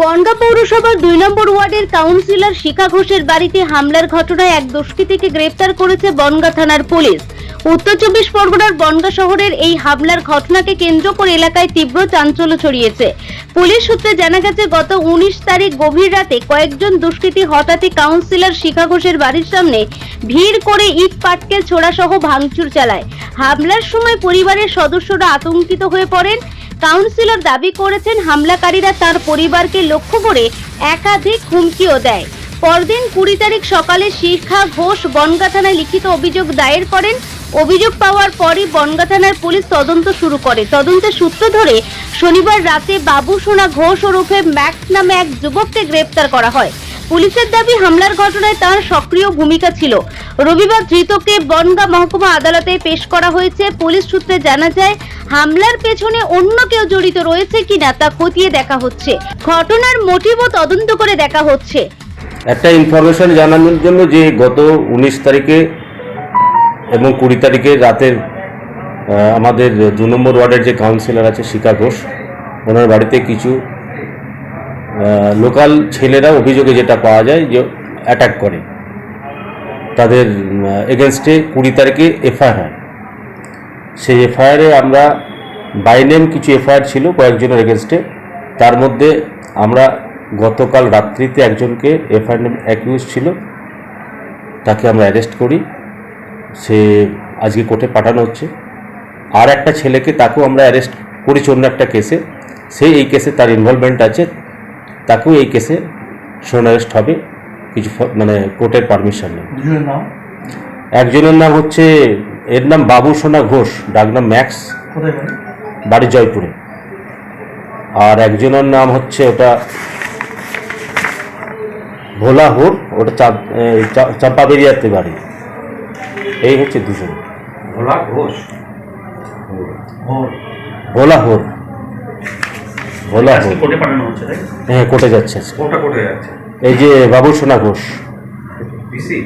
বনগা পৌরসভার দুই নম্বর ওয়ার্ডের কাউন্সিলর শিখা ঘোষের বাড়িতে হামলার ঘটনায় এক দুষ্কৃতীকে গ্রেপ্তার করেছে বনগা থানার পুলিশ। উত্তর চব্বিশ পরগনার বনগা শহরের এই হামলার ঘটনাকে কেন্দ্র করে এলাকায় তীব্র চাঞ্চল্য ছড়িয়েছে। পুলিশ সূত্রে জানা গেছে, গত উনিশ তারিখ গভীর রাতে কয়েকজন দুষ্কৃতী হঠাৎই কাউন্সিলর শিখা ঘোষের বাড়ির সামনে ভিড় করে ইট, পাটকেল ছোড়া সহ ভাঙচুর চালায়। হামলার সময় পরিবারের সদস্যরা আতঙ্কিত হয়ে পড়েন। কাউন্সিলর দাবি করেছেন হামলাকারীরা তার পরিবারকে লক্ষ্য করে একাধিক হুমকিও দেয়। পরদিন কুড়ি তারিখ সকালে শিখা ঘোষ বনগা থানায় লিখিত অভিযোগ দায়ের করেন। অভিযোগ পাওয়ার পরই বনগা থানার পুলিশ তদন্ত শুরু করে। তদন্তের সূত্র ধরে শনিবার রাতে বাবু সোনা ঘোষ ওরফে ম্যাক্স নামে এক যুবককে গ্রেপ্তার করা হয়। পুলিশের দাবি, হামলার ঘটনায় তার সক্রিয় ভূমিকা ছিল। রবিবার ধৃতকে বনগা মহকুমা আদালতে পেশ করা হয়েছে। পুলিশ সূত্রে জানা যায়, হামলার পেছনে অন্য কেউ জড়িত রয়েছে কিনা তা খতিয়ে দেখা হচ্ছে। ঘটনার মোটিভও তদন্ত করে দেখা হচ্ছে। একটা ইনফরমেশন জানানোর জন্য যে গত উনিশ তারিখে এবং কুড়ি তারিখে রাতের আমাদের দু নম্বর ওয়ার্ডের যে কাউন্সিলর আছে শিকা ঘোষ, ওনার বাড়িতে কিছু লোকাল ছেলেরা অভিযোগে যেটা পাওয়া যায় যে অ্যাটাক করে। তাদের এগেনস্টে কুড়ি তারিখে এফআইআর হয়। সেই এফআইআরে আমরা বাই নেম কিছু এফআইআর ছিল কয়েকজনের এগেনস্টে তার মধ্যে আমরা গতকাল রাত্রিতে একজনকে এফআইআর নেম অ্যাকিউজ ছিল। তাকে আমরা অ্যারেস্ট করি। সে আজকে কোর্টে পাঠানো হচ্ছে। আর একটা ছেলেকে তাকেও আমরা অ্যারেস্ট করেছি অন্য একটা কেসে সে এই কেসে তার ইনভলভমেন্ট আছে। তাকেও এই কেসে শোন অ্যারেস্ট হবে। কিছু মানে কোর্টের পারমিশন নেই একজনের নাম হচ্ছে এর নাম বাবু সোনা ঘোষ ডাক নাম ম্যাক্স। বাড়ি? জয়পুরে। আর একজনের নাম হচ্ছে ওটা ভোলা হোর ওটা চাম্পাবেরিয়াতে বাড়ি। এই হচ্ছে দুজন ভোলা ঘোষ? ভোলা হোর। ভোলা হোর আজকে কোর্টে পাঠানো হচ্ছে তাই হ্যাঁ কোর্টে যাচ্ছে আজকে। কোর্টটা কোর্টে যাচ্ছে। এই যে বাবু সোনা ঘোষ। পিসি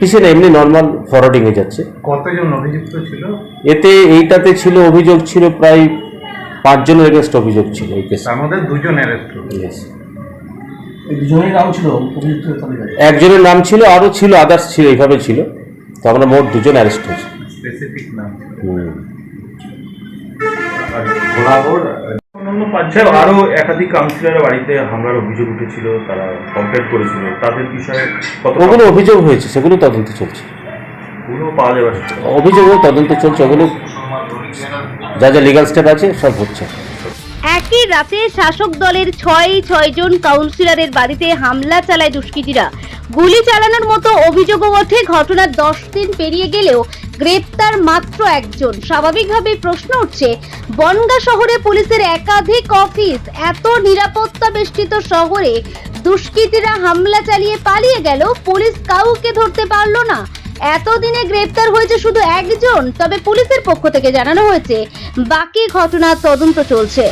পিছনে এমনি নর্মাল ফরওয়ার্ডিংয়ে যাচ্ছে। কতজন অভিযুক্ত ছিল? এতে এইটাতে ছিল অভিযোগ ছিল প্রায় পাঁচজনের এগেস্ট অভিযোগ ছিল এই কেসে মধ্যে দুজন অ্যারেস্ট. এই দুজনেই নাম ছিল অভিযুক্ত একজনের নাম ছিল আরও ছিল আদার্স ছিল এইভাবে ছিল। তো আমরা মোট দুজন অ্যারেস্ট হয়েছি। স্পেসিফিক নাম ছিল। হুম। পাঞ্চায়েত আরও একাধিক কাউন্সিলরের বাড়িতে হামলার অভিযোগ উঠেছিল তারা কমপ্লেন করেছিল। তাদের বিষয়ে ওগুলো অভিযোগ হয়েছে সেগুলো তদন্ত চলছে। পাওয়া যাবে। অভিযোগ তদন্ত চলছে ওগুলো যা যা লিগাল স্টেপ আছে সব হচ্ছে। একই রাতে শাসক দলের ছয় ছয় জন কাউন্সিলরের বাড়িতে হামলা চালায় দুষ্কৃতীরা। গুলি চালানোর মতো অভিযোগও ওঠে ঘটনার দশ দিন পেরিয়ে গেলেও গ্রেপ্তার মাত্র একজন। স্বাভাবিকভাবেই প্রশ্ন উঠছে, বনগা শহরে পুলিশের একাধিক অফিস এত নিরাপত্তা বেষ্টিত শহরে দুষ্কৃতীরা হামলা চালিয়ে পালিয়ে গেল, পুলিশ কাউকে ধরতে পারল না। এতদিনে গ্রেপ্তার হয়েছে শুধু একজন, তবে পুলিশের পক্ষ থেকে জানানো হয়েছে, বাকি ঘটনার তদন্ত চলছে।